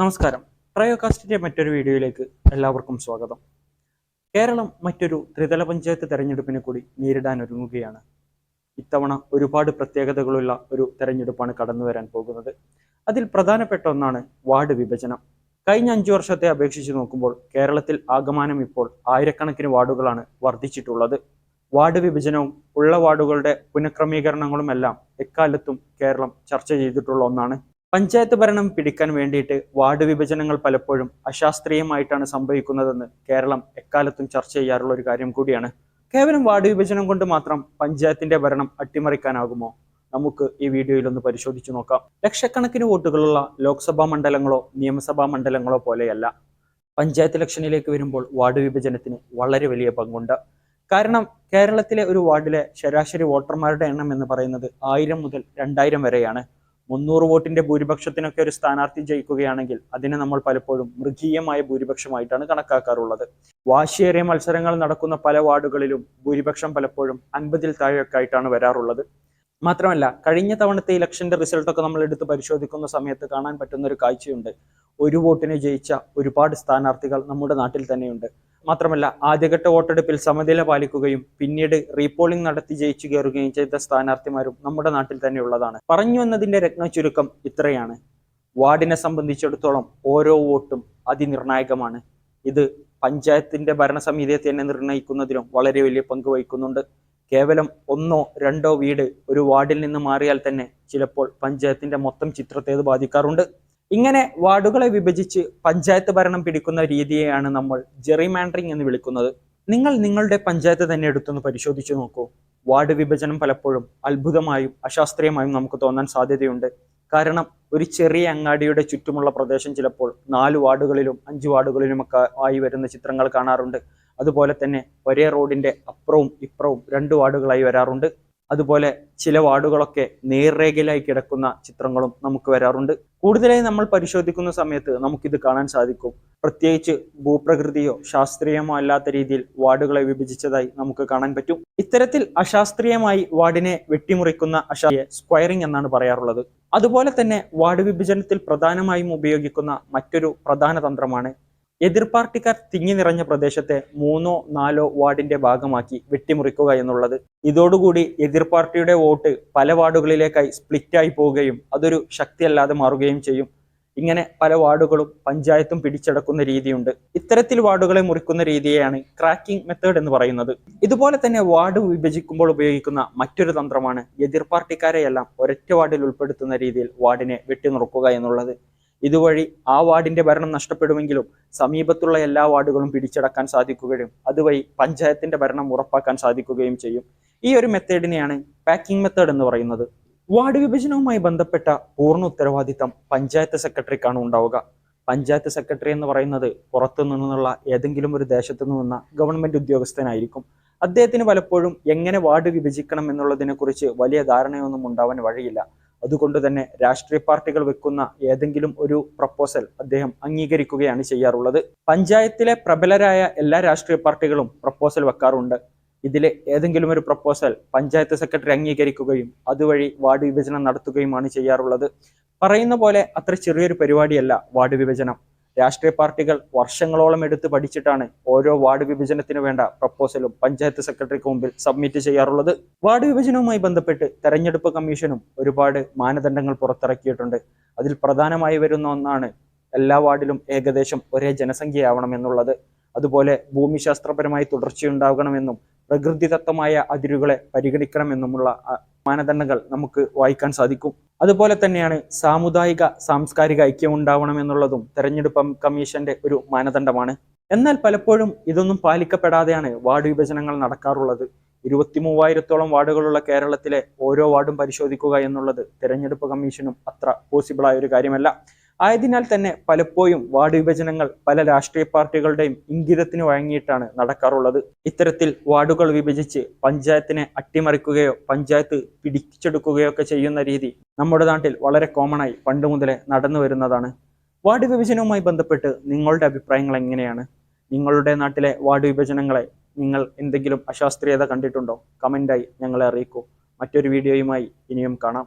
നമസ്കാരം. ട്രയോകാസ്റ്റിന്റെ മറ്റൊരു വീഡിയോയിലേക്ക് എല്ലാവർക്കും സ്വാഗതം. കേരളം മറ്റൊരു ത്രിതല പഞ്ചായത്ത് തെരഞ്ഞെടുപ്പിനെ കൂടി നേരിടാൻ ഒരുങ്ങുകയാണ്. ഇത്തവണ ഒരുപാട് പ്രത്യേകതകളുള്ള ഒരു തെരഞ്ഞെടുപ്പാണ് കടന്നു വരാൻ പോകുന്നത്. അതിൽ പ്രധാനപ്പെട്ട ഒന്നാണ് വാർഡ് വിഭജനം. കഴിഞ്ഞ അഞ്ചു വർഷത്തെ അപേക്ഷിച്ച് നോക്കുമ്പോൾ കേരളത്തിൽ ആഗമാനം ഇപ്പോൾ ആയിരക്കണക്കിന് വാർഡുകളാണ് വർദ്ധിച്ചിട്ടുള്ളത്. വാർഡ് വിഭജനവും ഉള്ള വാർഡുകളുടെ പുനഃക്രമീകരണങ്ങളുമെല്ലാം എക്കാലത്തും കേരളം ചർച്ച ചെയ്തിട്ടുള്ള ഒന്നാണ് പഞ്ചായത്ത് ഭരണം പിടിക്കാൻ വേണ്ടിയിട്ട് വാർഡ് വിഭജനങ്ങൾ പലപ്പോഴും അശാസ്ത്രീയമായിട്ടാണ് സംഭവിക്കുന്നതെന്ന് കേരളം എക്കാലത്തും ചർച്ച ചെയ്യാറുള്ള ഒരു കാര്യം കൂടിയാണ്. കേവലം വാർഡ് വിഭജനം കൊണ്ട് മാത്രം പഞ്ചായത്തിന്റെ ഭരണം അട്ടിമറിക്കാനാകുമോ? നമുക്ക് ഈ വീഡിയോയിൽ ഒന്ന് പരിശോധിച്ചു നോക്കാം. ലക്ഷക്കണക്കിന് വോട്ടുകളുള്ള ലോക്സഭാ മണ്ഡലങ്ങളോ നിയമസഭാ മണ്ഡലങ്ങളോ പോലെയല്ല. പഞ്ചായത്ത് ഇലക്ഷനിലേക്ക് വരുമ്പോൾ വാർഡ് വിഭജനത്തിന് വളരെ വലിയ പങ്കുണ്ട്. കാരണം കേരളത്തിലെ ഒരു വാർഡിലെ ശരാശരി വോട്ടർമാരുടെ എണ്ണം എന്ന് പറയുന്നത് ആയിരം മുതൽ രണ്ടായിരം വരെയാണ്. മുന്നൂറ് വോട്ടിന്റെ ഭൂരിപക്ഷത്തിനൊക്കെ ഒരു സ്ഥാനാർത്ഥി ജയിക്കുകയാണെങ്കിൽ അതിനെ നമ്മൾ പലപ്പോഴും മൃഗീയമായ ഭൂരിപക്ഷമായിട്ടാണ് കണക്കാക്കാറുള്ളത്. വാശിയേറിയ മത്സരങ്ങൾ നടക്കുന്ന പല വാർഡുകളിലും ഭൂരിപക്ഷം പലപ്പോഴും അൻപതിൽ താഴെയൊക്കെ ആയിട്ടാണ് വരാറുള്ളത്. മാത്രമല്ല കഴിഞ്ഞ തവണത്തെ ഇലക്ഷന്റെ റിസൾട്ടൊക്കെ നമ്മൾ എടുത്ത് പരിശോധിക്കുന്ന സമയത്ത് കാണാൻ പറ്റുന്ന ഒരു കാഴ്ചയുണ്ട്. ഒരു വോട്ടിന് ജയിച്ച ഒരുപാട് സ്ഥാനാർത്ഥികൾ നമ്മുടെ നാട്ടിൽ തന്നെയുണ്ട്. മാത്രമല്ല ആദ്യഘട്ട വോട്ടെടുപ്പിൽ സമനില പാലിക്കുകയും പിന്നീട് റീപോളിംഗ് നടത്തി ജയിച്ചു കയറുകയും ചെയ്ത സ്ഥാനാർത്ഥിമാരും നമ്മുടെ നാട്ടിൽ തന്നെയുള്ളതാണ് പറഞ്ഞു വന്നതിന്റെ രത്ന ചുരുക്കം ഇത്രയാണ്. വാർഡിനെ സംബന്ധിച്ചിടത്തോളം ഓരോ വോട്ടും അതിനിർണായകമാണ്. ഇത് പഞ്ചായത്തിന്റെ ഭരണസമിതിയെ തന്നെ നിർണയിക്കുന്നതിനും വളരെ വലിയ പങ്ക് വഹിക്കുന്നുണ്ട്. കേവലം ഒന്നോ രണ്ടോ വീട് ഒരു വാർഡിൽ നിന്ന് മാറിയാൽ തന്നെ ചിലപ്പോൾ പഞ്ചായത്തിന്റെ മൊത്തം ചിത്രത്തെ അത് ബാധിക്കാറുണ്ട്. ഇങ്ങനെ വാർഡുകളെ വിഭജിച്ച് പഞ്ചായത്ത് ഭരണം പിടിക്കുന്ന രീതിയെയാണ് നമ്മൾ ജെറിമാൻഡറിംഗ് എന്ന് വിളിക്കുന്നത്. നിങ്ങൾ നിങ്ങളുടെ പഞ്ചായത്ത് തന്നെ എടുത്തൊന്ന് പരിശോധിച്ചു നോക്കൂ. വാർഡ് വിഭജനം പലപ്പോഴും അത്ഭുതമായും അശാസ്ത്രീയമായും നമുക്ക് തോന്നാൻ സാധ്യതയുണ്ട്. കാരണം ഒരു ചെറിയ അങ്ങാടിയുടെ ചുറ്റുമുള്ള പ്രദേശം ചിലപ്പോൾ നാല് വാർഡുകളിലും അഞ്ച് വാർഡുകളിലുമൊക്കെ ആയി വരുന്ന ചിത്രങ്ങൾ കാണാറുണ്ട്. അതുപോലെ തന്നെ ഒരേ റോഡിന്റെ അപ്പുറവും ഇപ്പുറവും രണ്ട് വാർഡുകളായി വരാറുണ്ട്. അതുപോലെ ചില വാർഡുകളൊക്കെ നേർരേഖയിലായി കിടക്കുന്ന ചിത്രങ്ങളും നമുക്ക് വരാറുണ്ട്. കൂടുതലായി നമ്മൾ പരിശോധിക്കുന്ന സമയത്ത് നമുക്കിത് കാണാൻ സാധിക്കും. പ്രത്യേകിച്ച് ഭൂപ്രകൃതിയോ ശാസ്ത്രീയമോ അല്ലാത്ത രീതിയിൽ വാർഡുകളെ വിഭജിച്ചതായി നമുക്ക് കാണാൻ പറ്റും. ഇത്തരത്തിൽ അശാസ്ത്രീയമായി വാർഡിനെ വെട്ടിമുറിക്കുന്ന അശാസ്ത്രീയ സ്ക്വയറിംഗ് എന്നാണ് പറയാറുള്ളത്. അതുപോലെ തന്നെ വാർഡ് വിഭജനത്തിൽ പ്രധാനമായും ഉപയോഗിക്കുന്ന മറ്റൊരു പ്രധാന തന്ത്രമാണ് എതിർ പാർട്ടിക്കാർ തിങ്ങി നിറഞ്ഞ പ്രദേശത്തെ മൂന്നോ നാലോ വാർഡിന്റെ ഭാഗമാക്കി വെട്ടിമുറിക്കുക എന്നുള്ളത്. ഇതോടുകൂടി എതിർ പാർട്ടിയുടെ വോട്ട് പല വാർഡുകളിലേക്കായി സ്പ്ലിറ്റായി പോവുകയും അതൊരു ശക്തിയല്ലാതെ മാറുകയും ചെയ്യും. ഇങ്ങനെ പല വാർഡുകളും പഞ്ചായത്തും പിടിച്ചടക്കുന്ന രീതിയുണ്ട്. ഇത്തരത്തിൽ വാർഡുകളെ മുറിക്കുന്ന രീതിയാണ് ക്രാക്കിംഗ് മെത്തേഡ് എന്ന് പറയുന്നത്. ഇതുപോലെ തന്നെ വാർഡ് വിഭജിക്കുമ്പോൾ ഉപയോഗിക്കുന്ന മറ്റൊരു തന്ത്രമാണ് എതിർ പാർട്ടിക്കാരെയെല്ലാം ഒരൊറ്റ വാർഡിൽ ഉൾപ്പെടുത്തുന്ന രീതിയിൽ വാർഡിനെ വെട്ടിനുറുക്കുക എന്നുള്ളത്. ഇതുവഴി ആ വാർഡിന്റെ ഭരണം നഷ്ടപ്പെടുമെങ്കിലും സമീപത്തുള്ള എല്ലാ വാർഡുകളും പിടിച്ചടക്കാൻ സാധിക്കുകയും അതുവഴി പഞ്ചായത്തിന്റെ ഭരണം ഉറപ്പാക്കാൻ സാധിക്കുകയും ചെയ്യും. ഈ ഒരു മെത്തേഡിനെയാണ് പാക്കിംഗ് മെത്തേഡ് എന്ന് പറയുന്നത്. വാർഡ് വിഭജനവുമായി ബന്ധപ്പെട്ട പൂർണ ഉത്തരവാദിത്തം പഞ്ചായത്ത് സെക്രട്ടറിക്കാണ് ഉണ്ടാവുക. പഞ്ചായത്ത് സെക്രട്ടറി എന്ന് പറയുന്നത് പുറത്തു നിന്നുള്ള ഏതെങ്കിലും ഒരു ദേശത്തു നിന്ന ഗവൺമെന്റ് ഉദ്യോഗസ്ഥനായിരിക്കും. അദ്ദേഹത്തിന് പലപ്പോഴും എങ്ങനെ വാർഡ് വിഭജിക്കണം എന്നുള്ളതിനെ കുറിച്ച് വലിയ ധാരണയൊന്നും ഉണ്ടാവാൻ വഴിയില്ല. അതുകൊണ്ട് തന്നെ രാഷ്ട്രീയ പാർട്ടികൾ വെക്കുന്ന ഏതെങ്കിലും ഒരു പ്രപ്പോസൽ അദ്ദേഹം അംഗീകരിക്കുകയാണ് ചെയ്യാറുള്ളത്. പഞ്ചായത്തിലെ പ്രബലരായ എല്ലാ രാഷ്ട്രീയ പാർട്ടികളും പ്രപ്പോസൽ വെക്കാറുണ്ട്. ഇതിലെ ഏതെങ്കിലും ഒരു പ്രപ്പോസൽ പഞ്ചായത്ത് സെക്രട്ടറി അംഗീകരിക്കുകയും അതുവഴി വാർഡ് വിഭജനം നടത്തുകയുമാണ് ചെയ്യാറുള്ളത്. പറയുന്ന പോലെ അത്ര ചെറിയൊരു പരിപാടിയല്ല വാർഡ് വിഭജനം. രാഷ്ട്രീയ പാർട്ടികൾ വർഷങ്ങളോളം എടുത്ത് പഠിച്ചിട്ടാണ് ഓരോ വാർഡ് വിഭജനത്തിന് വേണ്ട പ്രപ്പോസലും പഞ്ചായത്ത് സെക്രട്ടറിക്ക് മുമ്പിൽ സബ്മിറ്റ് ചെയ്യാറുള്ളത്. വാർഡ് വിഭജനവുമായി ബന്ധപ്പെട്ട് തെരഞ്ഞെടുപ്പ് കമ്മീഷനും ഒരുപാട് മാനദണ്ഡങ്ങൾ പുറത്തിറക്കിയിട്ടുണ്ട്. അതിൽ പ്രധാനമായി വരുന്ന ഒന്നാണ് എല്ലാ വാർഡിലും ഏകദേശം ഒരേ ജനസംഖ്യയാവണം എന്നുള്ളത് അതുപോലെ ഭൂമിശാസ്ത്രപരമായി തുടർച്ചയുണ്ടാകണമെന്നും പ്രകൃതിദത്തമായ അതിരുകളെ പരിഗണിക്കണമെന്നുമുള്ള മാനദണ്ഡങ്ങൾ നമുക്ക് വായിക്കാൻ സാധിക്കും. അതുപോലെ തന്നെയാണ് സാമുദായിക സാംസ്കാരിക ഐക്യം ഉണ്ടാവണം എന്നുള്ളതും തെരഞ്ഞെടുപ്പ് കമ്മീഷന്റെ ഒരു മാനദണ്ഡമാണ്. എന്നാൽ പലപ്പോഴും ഇതൊന്നും പാലിക്കപ്പെടാതെയാണ് വാർഡ് വിഭജനങ്ങൾ നടക്കാറുള്ളത്. ഇരുപത്തി മൂവായിരത്തോളം വാർഡുകളുള്ള കേരളത്തിലെ ഓരോ വാർഡും പരിശോധിക്കുക എന്നുള്ളത് തെരഞ്ഞെടുപ്പ് കമ്മീഷനും അത്ര പോസിബിളായ ഒരു കാര്യമല്ല. ആയതിനാൽ തന്നെ പലപ്പോഴും വാർഡ് വിഭജനങ്ങൾ പല രാഷ്ട്രീയ പാർട്ടികളുടെയും ഇംഗിതത്തിന് വഴങ്ങിയിട്ടാണ് നടക്കാറുള്ളത്. ഇത്തരത്തിൽ വാർഡുകൾ വിഭജിച്ച് പഞ്ചായത്തിനെ അട്ടിമറിക്കുകയോ പഞ്ചായത്ത് പിടിച്ചെടുക്കുകയോ ഒക്കെ ചെയ്യുന്ന രീതി നമ്മുടെ നാട്ടിൽ വളരെ കോമണായി പണ്ട് മുതലേ നടന്നു വരുന്നതാണ്. വാർഡ് വിഭജനവുമായി ബന്ധപ്പെട്ട് നിങ്ങളുടെ അഭിപ്രായങ്ങൾ എങ്ങനെയാണ്? നിങ്ങളുടെ നാട്ടിലെ വാർഡ് വിഭജനങ്ങളെ നിങ്ങൾ എന്തെങ്കിലും അശാസ്ത്രീയത കണ്ടിട്ടുണ്ടോ? കമന്റായി ഞങ്ങളെ അറിയിക്കൂ. മറ്റൊരു വീഡിയോയുമായി ഇനിയും കാണാം.